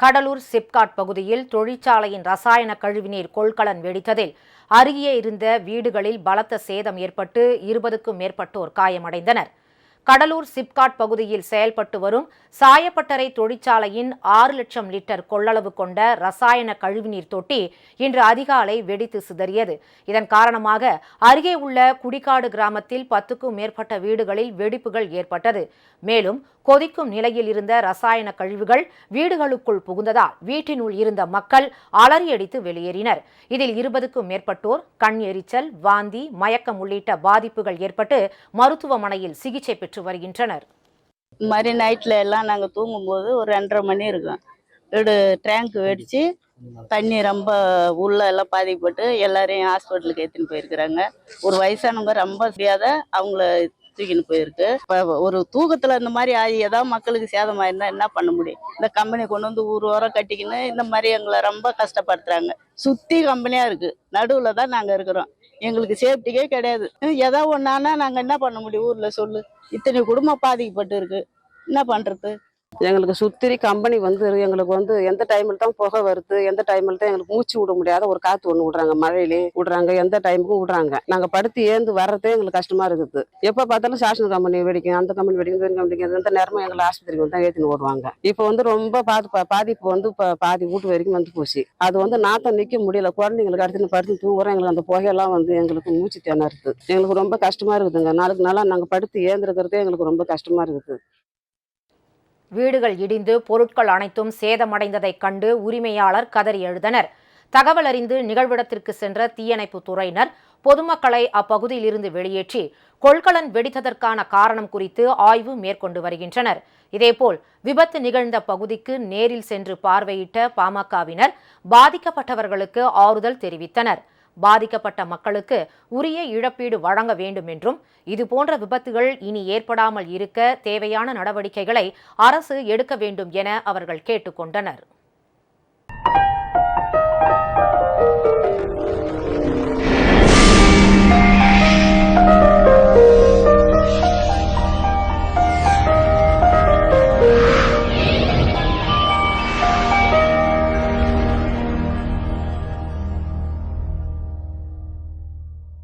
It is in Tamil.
கடலூர் சிப்காட் பகுதியில் தொழிற்சாலையின் ரசாயன கழிவுநீர் கொள்கலன் வெடித்ததில் அருகே இருந்த வீடுகளில் பலத்த சேதம் ஏற்பட்டு இருபதுக்கும் மேற்பட்டோர் காயமடைந்தனர். கடலூர் சிப்காட் பகுதியில் செயல்பட்டு வரும் சாயப்பட்டறை தொழிற்சாலையின் ஆறு லட்சம் லிட்டர் கொள்ளளவு கொண்ட ரசாயன கழிவுநீர் தொட்டி இன்று அதிகாலை வெடித்து சிதறியது. இதன் காரணமாக அருகே உள்ள குடிக்காடு கிராமத்தில் பத்துக்கும் மேற்பட்ட வீடுகளில் வெடிப்புகள் ஏற்பட்டது. மேலும் கொதிக்கும் நிலையில் இருந்த ரசாயன கழிவுகள் வீடுகளுக்குள் புகுந்ததால் வீட்டினுள் இருந்த மக்கள் அலறியடித்து வெளியேறினர். இதில் இருபதுக்கும் மேற்பட்டோர் கண் எரிச்சல் வாந்தி மயக்கம் உள்ளிட்ட பாதிப்புகள் ஏற்பட்டு மருத்துவமனையில் சிகிச்சை பெற்று வருகின்றனர். இந்த மாதிரி நைட்டில் எல்லாம் நாங்கள் தூங்கும்போது ஒரு ரெண்டரை மணி இருக்கும். வீடு டேங்க் வெடிச்சு தண்ணி ரொம்ப உள்ள எல்லாம் பாதிக்கப்பட்டு எல்லாரையும் ஹாஸ்பிட்டலுக்கு எடுத்துன்னு போயிருக்கிறாங்க. ஒரு வயசானவங்க ரொம்ப முடியாத அவங்கள தூக்கின்னு போயிருக்கு. இப்போ ஒரு தூக்கத்தில் இந்த மாதிரி ஆகி ஏதாவது மக்களுக்கு இருந்தால் என்ன பண்ண முடியும்? இந்த கம்பெனி கொண்டு வந்து ஊர் ஓரம் கட்டிக்கின்னு இந்த மாதிரி எங்களை ரொம்ப கஷ்டப்படுத்துறாங்க. சுற்றி கம்பெனியாக இருக்குது நடுவில் தான் நாங்கள் இருக்கிறோம். எங்களுக்கு சேஃப்டிக்கே கிடையாது. ஏதோ ஒன்றானா நாங்கள் என்ன பண்ண முடியும்? ஊரில் சொல்லு. இத்தனை குடும்பம் பாதிக்கப்பட்டு இருக்கு என்ன பண்ணுறது எங்களுக்கு சுத்திரி கம்பெனி வந்து எங்களுக்கு வந்து எந்த டைமில் தான் புகை வருது எந்த டைமில் தான் எங்களுக்கு மூச்சு விட முடியாத ஒரு காற்று ஒன்று விடுறாங்க. மழையிலே விடுறாங்க எந்த டைமுக்கும் விடுறாங்க. நாங்கள் படுத்து ஏந்து வர்றதே எங்களுக்கு கஷ்டமாக இருக்குது. எப்போ பார்த்தாலும் சாசன கம்பெனி வெடிக்கும் அந்த கம்பெனி வெடிக்கும் இந்த கம்பெனி எந்த நேரமும் எங்களை ஆஸ்பத்திரிக்கு வந்து தான் ஏற்றின்னு ஓடுவாங்க இப்போ வந்து ரொம்ப பாதி பாதிப்பு வந்து இப்போ பாதி வீட்டு வரைக்கும் வந்து போச்சு. அது வந்து நாத்தம் நிற்க முடியல. குழந்தைங்களுக்கு அடுத்து படுத்து தூங்குறோம். எங்களுக்கு அந்த புகையெல்லாம் வந்து எங்களுக்கு மூச்சு திணறுது. எங்களுக்கு ரொம்ப கஷ்டமாக இருக்குதுங்க. நாளுக்கு நாளாக நாங்கள் படுத்து ஏந்திருக்கிறதே எங்களுக்கு ரொம்ப கஷ்டமாக இருக்குது. வீடுகள் இடிந்து பொருட்கள் அனைத்தும் சேதமடைந்ததைக் கண்டு உரிமையாளர் கதறி எழுதனர். தகவல் அறிந்து நிகழ்விடத்திற்கு சென்ற தீயணைப்பு துறையினர் பொதுமக்களை அப்பகுதியிலிருந்து வெளியேற்றி கொள்கலன் வெடித்ததற்கான காரணம் குறித்து ஆய்வு மேற்கொண்டு வருகின்றனர். இதேபோல் விபத்து நிகழ்ந்த பகுதிக்கு நேரில் சென்று பார்வையிட்ட பாமகவினர் பாதிக்கப்பட்டவர்களுக்கு ஆறுதல் தெரிவித்தனர். பாதிக்கப்பட்ட மக்களுக்கு உரிய இழப்பீடு வழங்க வேண்டும் என்றும் இதுபோன்ற விபத்துகள் இனி ஏற்படாமல் இருக்க தேவையான நடவடிக்கைகளை அரசு எடுக்க வேண்டும் என அவர்கள் கேட்டுக்கொண்டனர்.